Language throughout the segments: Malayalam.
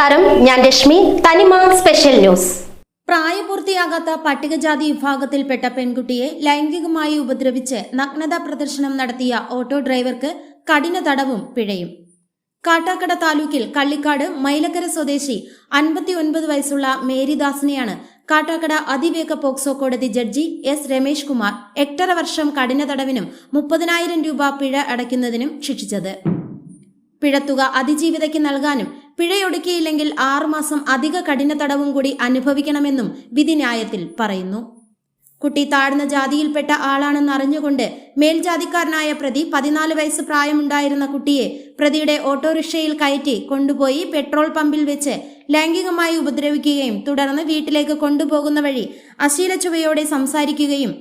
ഞാൻ രശ്മി തനിമ സ്പെഷ്യൽ ന്യൂസ് പ്രായപൂർത്തിയാകാത്ത പട്ടികജാതി വിഭാഗത്തിൽപ്പെട്ട പെൺകുട്ടിയെ ലൈംഗികമായി ഉപദ്രവിച്ച് നഗ്നതാ പ്രദർശനം നടത്തിയ ഓട്ടോ ഡ്രൈവർക്ക് കഠിന തടവും പിഴയും. കാട്ടാക്കട താലൂക്കിൽ കള്ളിക്കാട് മൈലക്കര സ്വദേശി അൻപത്തിയൊൻപത് വയസ്സുള്ള മേരിദാസിനെയാണ് കാട്ടാക്കട അതിവേഗ പോക്സോ കോടതി ജഡ്ജി എസ് രമേഷ് കുമാർ എട്ടര വർഷം കഠിന തടവിനും മുപ്പതിനായിരം രൂപ പിഴ അടയ്ക്കുന്നതിനും ശിക്ഷിച്ചത്. പിഴത്തുക അതിജീവിതയ്ക്ക് നൽകാനും പിഴയൊടുക്കിയില്ലെങ്കിൽ ആറുമാസം അധിക കഠിന തടവും കൂടി അനുഭവിക്കണമെന്നും വിധിന്യായത്തിൽ പറയുന്നു. കുട്ടി താഴ്ന്ന ജാതിയിൽപ്പെട്ട ആളാണെന്ന് അറിഞ്ഞുകൊണ്ട് മേൽജാതിക്കാരനായ പ്രതി പതിനാല് വയസ്സ് പ്രായമുണ്ടായിരുന്ന കുട്ടിയെ പ്രതിയുടെ ഓട്ടോറിക്ഷയിൽ കയറ്റി കൊണ്ടുപോയി പെട്രോൾ പമ്പിൽ വെച്ച് ലൈംഗികമായി ഉപദ്രവിക്കുകയും തുടർന്ന് വീട്ടിലേക്ക് കൊണ്ടുപോകുന്ന വഴി അശീല ചുവയോടെ സംസാരിക്കുകയും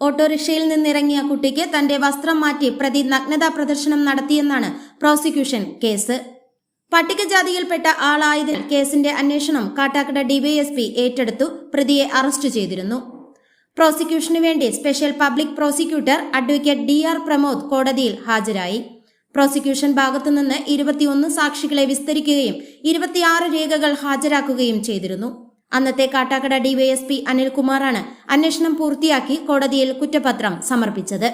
ഓട്ടോറിക്ഷയിൽ നിന്നിറങ്ങിയ കുട്ടിക്ക് തന്റെ വസ്ത്രം മാറ്റി പ്രതി നഗ്നതാ പ്രദർശനം നടത്തിയെന്നാണ് പ്രോസിക്യൂഷൻ കേസ്. പട്ടികജാതിയിൽപ്പെട്ട ആളായതിൽ കേസിന്റെ അന്വേഷണം കാട്ടാക്കട ഡിവൈഎസ്പി ഏറ്റെടുത്തു പ്രതിയെ അറസ്റ്റ് ചെയ്തിരുന്നു. പ്രോസിക്യൂഷനു വേണ്ടി special public prosecutor advocate D R Pramod കോടതിയിൽ ഹാജരായി. പ്രോസിക്യൂഷൻ ഭാഗത്തുനിന്ന് ഇരുപത്തിയൊന്ന് സാക്ഷികളെ വിസ്തരിക്കുകയും ഇരുപത്തിയാറ് രേഖകൾ ഹാജരാക്കുകയും ചെയ്തിരുന്നു. അന്നത്തെ കാട്ടാക്കട ഡിവൈഎസ്പി അനിൽകുമാറാണ് അന്വേഷണം പൂർത്തിയാക്കി കോടതിയിൽ കുറ്റപത്രം സമർപ്പിച്ചത്.